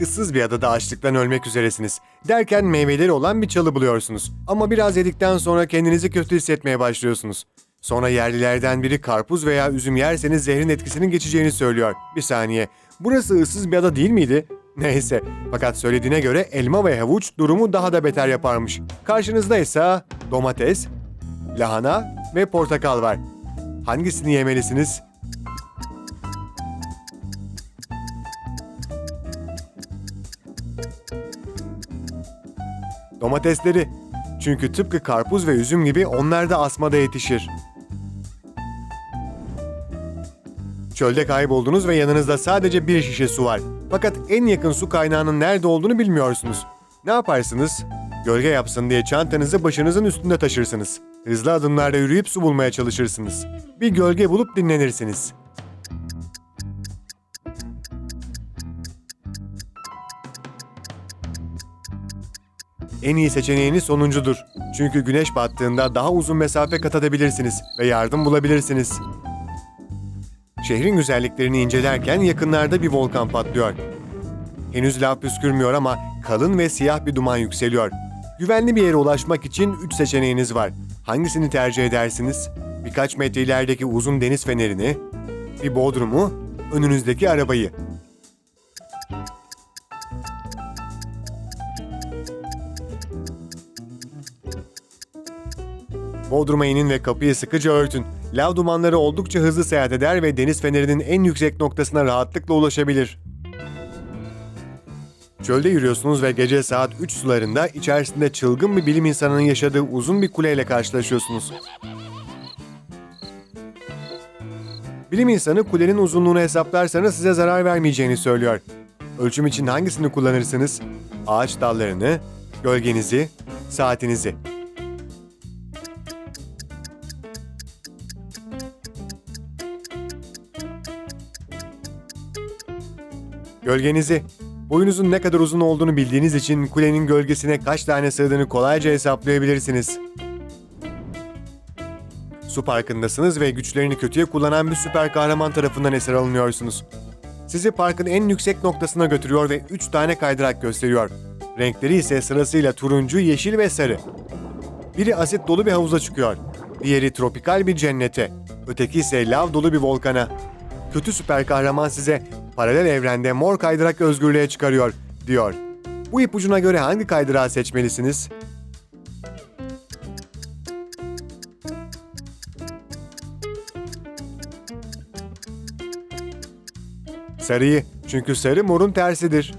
Issız bir adada açlıktan ölmek üzeresiniz. Derken meyveleri olan bir çalı buluyorsunuz. Ama biraz yedikten sonra kendinizi kötü hissetmeye başlıyorsunuz. Sonra yerlilerden biri karpuz veya üzüm yerseniz zehrin etkisinin geçeceğini söylüyor. Bir saniye. Burası ıssız bir ada değil miydi? Neyse. Fakat söylediğine göre elma ve havuç durumu daha da beter yaparmış. Karşınızda ise domates, lahana ve portakal var. Hangisini yemelisiniz? Domatesleri. Çünkü tıpkı karpuz ve üzüm gibi onlar da asmada yetişir. Çölde kayboldunuz ve yanınızda sadece bir şişe su var. Fakat en yakın su kaynağının nerede olduğunu bilmiyorsunuz. Ne yaparsınız? Gölge yapsın diye çantanızı başınızın üstünde taşırsınız. Hızlı adımlarla yürüyüp su bulmaya çalışırsınız. Bir gölge bulup dinlenirsiniz. En iyi seçeneğiniz sonuncudur. Çünkü güneş battığında daha uzun mesafe kat edebilirsiniz ve yardım bulabilirsiniz. Şehrin güzelliklerini incelerken yakınlarda bir volkan patlıyor. Henüz lav püskürmüyor ama kalın ve siyah bir duman yükseliyor. Güvenli bir yere ulaşmak için üç seçeneğiniz var. Hangisini tercih edersiniz? Birkaç metre ilerideki uzun deniz fenerini, bir bodrumu, önünüzdeki arabayı. Bodrum'a inin ve kapıyı sıkıca örtün. Lav dumanları oldukça hızlı seyahat eder ve deniz fenerinin en yüksek noktasına rahatlıkla ulaşabilir. Çölde yürüyorsunuz ve gece saat 3 sularında içerisinde çılgın bir bilim insanının yaşadığı uzun bir kuleyle karşılaşıyorsunuz. Bilim insanı kulenin uzunluğunu hesaplarsanız size zarar vermeyeceğini söylüyor. Ölçüm için hangisini kullanırsınız? Ağaç dallarını, gölgenizi, saatinizi. Gölgenizi. Boyunuzun ne kadar uzun olduğunu bildiğiniz için kulenin gölgesine kaç tane sığdığını kolayca hesaplayabilirsiniz. Su parkındasınız ve güçlerini kötüye kullanan bir süper kahraman tarafından esir alınıyorsunuz. Sizi parkın en yüksek noktasına götürüyor ve 3 tane kaydırak gösteriyor. Renkleri ise sırasıyla turuncu, yeşil ve sarı. Biri asit dolu bir havuza çıkıyor. Diğeri tropikal bir cennete. Öteki ise lav dolu bir volkana. Kötü süper kahraman size paralel evrende mor kaydırak özgürlüğe çıkarıyor, diyor. Bu ipucuna göre hangi kaydırağı seçmelisiniz? Sarıyı, çünkü sarı morun tersidir.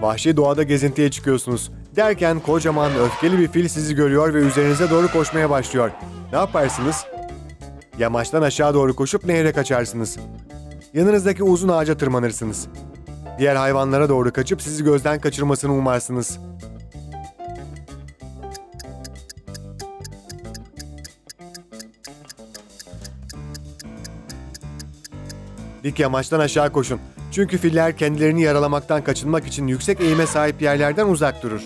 Vahşi doğada gezintiye çıkıyorsunuz. Derken kocaman öfkeli bir fil sizi görüyor ve üzerinize doğru koşmaya başlıyor. Ne yaparsınız? Yamaçtan aşağı doğru koşup nehre kaçarsınız. Yanınızdaki uzun ağaca tırmanırsınız. Diğer hayvanlara doğru kaçıp sizi gözden kaçırmasını umarsınız. Dik yamaçtan aşağı koşun. Çünkü filler kendilerini yaralamaktan kaçınmak için yüksek eğime sahip yerlerden uzak durur.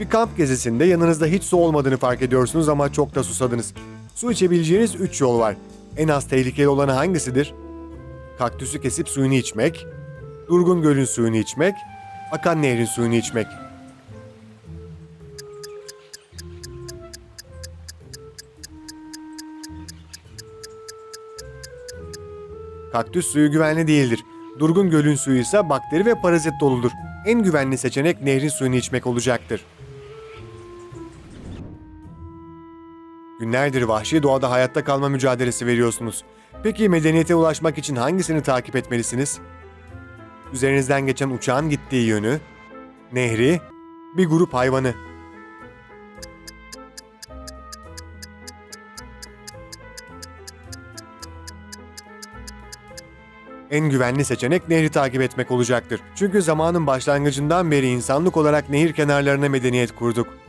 Bir kamp gezisinde yanınızda hiç su olmadığını fark ediyorsunuz ama çok da susadınız. Su içebileceğiniz 3 yol var. En az tehlikeli olanı hangisidir? Kaktüsü kesip suyunu içmek, durgun gölün suyunu içmek, akan nehrin suyunu içmek. Kaktüs suyu güvenli değildir. Durgun gölün suyu ise bakteri ve parazit doludur. En güvenli seçenek nehrin suyunu içmek olacaktır. Günlerdir vahşi doğada hayatta kalma mücadelesi veriyorsunuz. Peki medeniyete ulaşmak için hangisini takip etmelisiniz? Üzerinizden geçen uçağın gittiği yönü, nehri, bir grup hayvanı. En güvenli seçenek nehri takip etmek olacaktır. Çünkü zamanın başlangıcından beri insanlık olarak nehir kenarlarına medeniyet kurduk.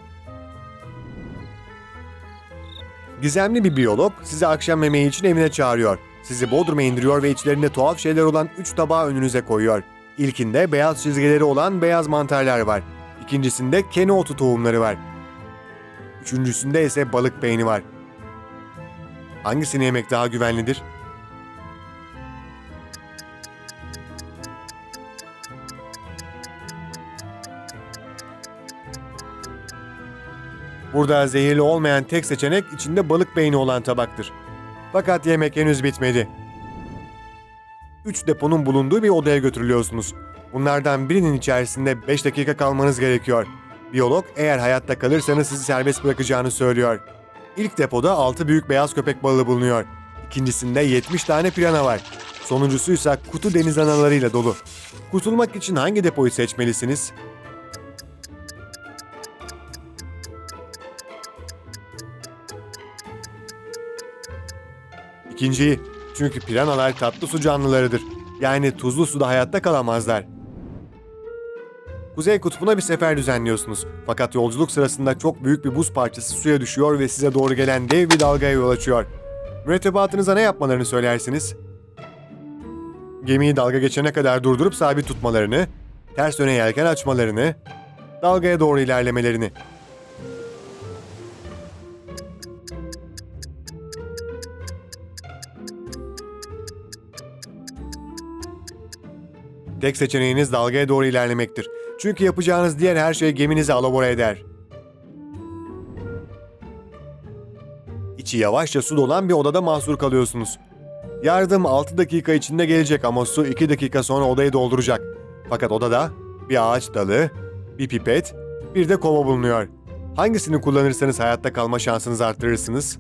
Gizemli bir biyolog sizi akşam yemeği için evine çağırıyor. Sizi Bodrum'a indiriyor ve içlerinde tuhaf şeyler olan 3 tabağı önünüze koyuyor. İlkinde beyaz çizgileri olan beyaz mantarlar var. İkincisinde kene otu tohumları var. Üçüncüsünde ise balık beyni var. Hangisini yemek daha güvenlidir? Burada zehirli olmayan tek seçenek içinde balık beyni olan tabaktır. Fakat yemek henüz bitmedi. Üç deponun bulunduğu bir odaya götürülüyorsunuz. Bunlardan birinin içerisinde 5 dakika kalmanız gerekiyor. Biyolog eğer hayatta kalırsanız sizi serbest bırakacağını söylüyor. İlk depoda 6 büyük beyaz köpek balığı bulunuyor. İkincisinde 70 tane pirana var. Sonuncusuysa kutu deniz analarıyla dolu. Kurtulmak için hangi depoyu seçmelisiniz? İkinciyi. Çünkü piranalar tatlı su canlılarıdır. Yani tuzlu suda hayatta kalamazlar. Kuzey kutbuna bir sefer düzenliyorsunuz. Fakat yolculuk sırasında çok büyük bir buz parçası suya düşüyor ve size doğru gelen dev bir dalgaya yol açıyor. Mürettebatınıza ne yapmalarını söylersiniz? Gemiyi dalga geçene kadar durdurup sabit tutmalarını, ters yöne yelken açmalarını, dalgaya doğru ilerlemelerini. Tek seçeneğiniz dalgaya doğru ilerlemektir. Çünkü yapacağınız diğer her şey geminizi alabora eder. İçi yavaşça su dolan bir odada mahsur kalıyorsunuz. Yardım 6 dakika içinde gelecek ama su 2 dakika sonra odayı dolduracak. Fakat odada bir ağaç dalı, bir pipet, bir de kova bulunuyor. Hangisini kullanırsanız hayatta kalma şansınızı arttırırsınız?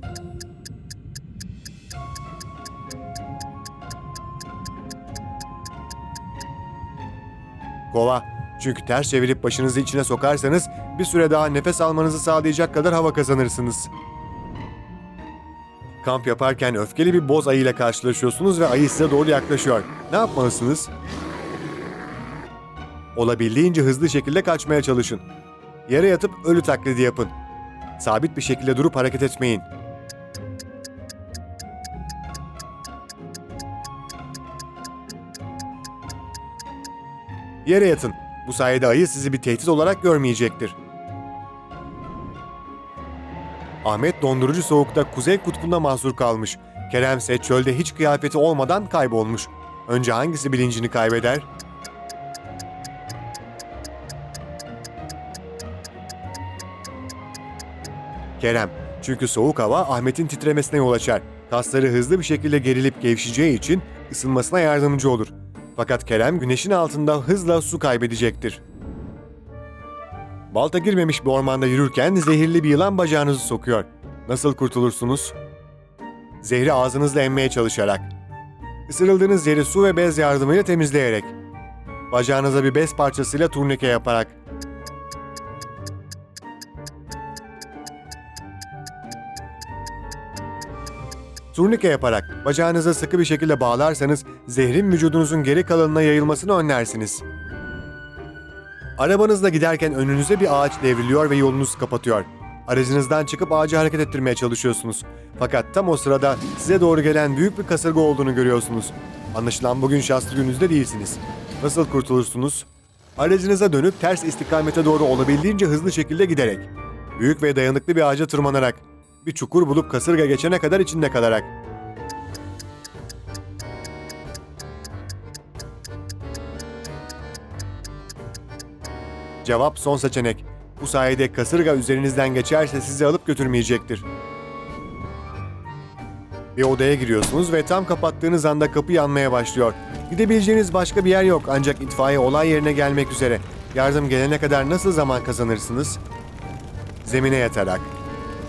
Kova. Çünkü ters çevirip başınızı içine sokarsanız bir süre daha nefes almanızı sağlayacak kadar hava kazanırsınız. Kamp yaparken öfkeli bir boz ayıyla karşılaşıyorsunuz ve ayı size doğru yaklaşıyor. Ne yapmalısınız? Olabildiğince hızlı şekilde kaçmaya çalışın. Yere yatıp ölü taklidi yapın. Sabit bir şekilde durup hareket etmeyin. Yere yatın. Bu sayede ayı sizi bir tehdit olarak görmeyecektir. Ahmet dondurucu soğukta kuzey kutbunda mahsur kalmış. Kerem ise çölde hiç kıyafeti olmadan kaybolmuş. Önce hangisi bilincini kaybeder? Kerem. Çünkü soğuk hava Ahmet'in titremesine yol açar. Kasları hızlı bir şekilde gerilip gevşeceği için ısınmasına yardımcı olur. Fakat Kerem güneşin altında hızla su kaybedecektir. Balta girmemiş bir ormanda yürürken zehirli bir yılan bacağınızı sokuyor. Nasıl kurtulursunuz? Zehri ağzınızla emmeye çalışarak. Isırıldığınız yeri su ve bez yardımıyla temizleyerek. Bacağınıza bir bez parçasıyla turnike yaparak. Turnike yaparak bacağınıza sıkı bir şekilde bağlarsanız zehrin vücudunuzun geri kalanına yayılmasını önlersiniz. Arabanızla giderken önünüze bir ağaç devriliyor ve yolunuzu kapatıyor. Aracınızdan çıkıp ağacı hareket ettirmeye çalışıyorsunuz. Fakat tam o sırada size doğru gelen büyük bir kasırga olduğunu görüyorsunuz. Anlaşılan bugün şanslı gününüzde değilsiniz. Nasıl kurtulursunuz? Aracınıza dönüp ters istikamete doğru olabildiğince hızlı şekilde giderek. Büyük ve dayanıklı bir ağaca tırmanarak. Bir çukur bulup kasırga geçene kadar içinde kalarak. Cevap son seçenek. Bu sayede kasırga üzerinizden geçerse sizi alıp götürmeyecektir. Bir odaya giriyorsunuz ve tam kapattığınız anda kapı yanmaya başlıyor. Gidebileceğiniz başka bir yer yok ancak itfaiye olay yerine gelmek üzere. Yardım gelene kadar nasıl zaman kazanırsınız? Zemine yatarak.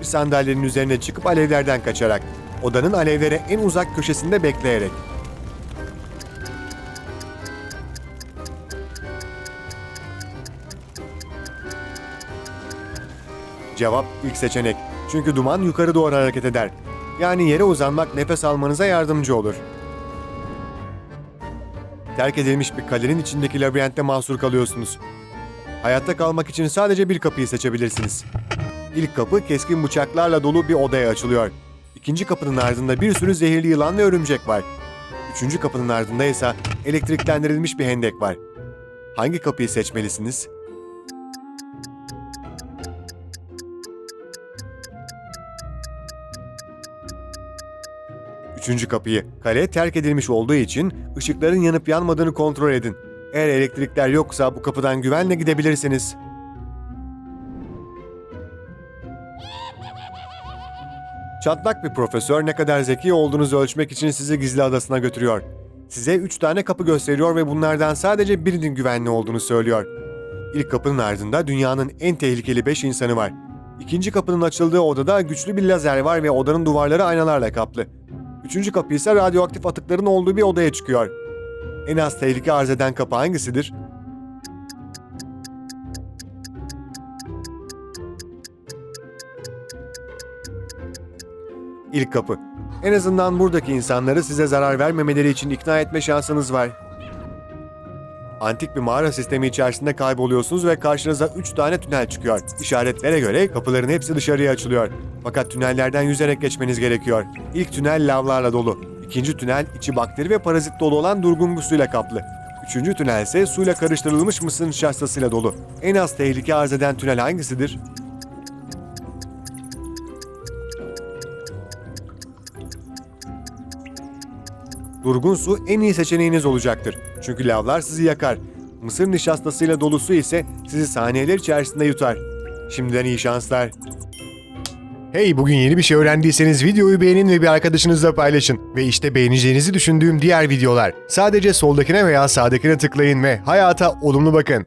Bir sandalyenin üzerine çıkıp alevlerden kaçarak. Odanın alevlere en uzak köşesinde bekleyerek. Cevap ilk seçenek. Çünkü duman yukarı doğru hareket eder. Yani yere uzanmak nefes almanıza yardımcı olur. Terk edilmiş bir kalenin içindeki labirentte mahsur kalıyorsunuz. Hayatta kalmak için sadece bir kapıyı seçebilirsiniz. İlk kapı keskin bıçaklarla dolu bir odaya açılıyor. İkinci kapının ardında bir sürü zehirli yılan ve örümcek var. Üçüncü kapının ardında ise elektriklendirilmiş bir hendek var. Hangi kapıyı seçmelisiniz? Üçüncü kapıyı. Kale terk edilmiş olduğu için ışıkların yanıp yanmadığını kontrol edin. Eğer elektrikler yoksa bu kapıdan güvenle gidebilirsiniz. Çatlak bir profesör ne kadar zeki olduğunuzu ölçmek için sizi gizli adasına götürüyor. Size 3 tane kapı gösteriyor ve bunlardan sadece birinin güvenli olduğunu söylüyor. İlk kapının ardında dünyanın en tehlikeli 5 insanı var. İkinci kapının açıldığı odada güçlü bir lazer var ve odanın duvarları aynalarla kaplı. Üçüncü kapı ise radyoaktif atıkların olduğu bir odaya çıkıyor. En az tehlike arz eden kapı hangisidir? İlk kapı. En azından buradaki insanları size zarar vermemeleri için ikna etme şansınız var. Antik bir mağara sistemi içerisinde kayboluyorsunuz ve karşınıza 3 tane tünel çıkıyor. İşaretlere göre kapıların hepsi dışarıya açılıyor. Fakat tünellerden yüzerek geçmeniz gerekiyor. İlk tünel lavlarla dolu. İkinci tünel içi bakteri ve parazit dolu olan durgun bir suyla kaplı. Üçüncü tünel ise suyla karıştırılmış mısır nişastasıyla dolu. En az tehlike arz eden tünel hangisidir? Durgun su en iyi seçeneğiniz olacaktır. Çünkü lavlar sizi yakar. Mısır nişastasıyla dolu su ise sizi saniyeler içerisinde yutar. Şimdiden iyi şanslar. Hey bugün yeni bir şey öğrendiyseniz videoyu beğenin ve bir arkadaşınızla paylaşın. Ve işte beğeneceğinizi düşündüğüm diğer videolar. Sadece soldakine veya sağdakine tıklayın ve hayata olumlu bakın.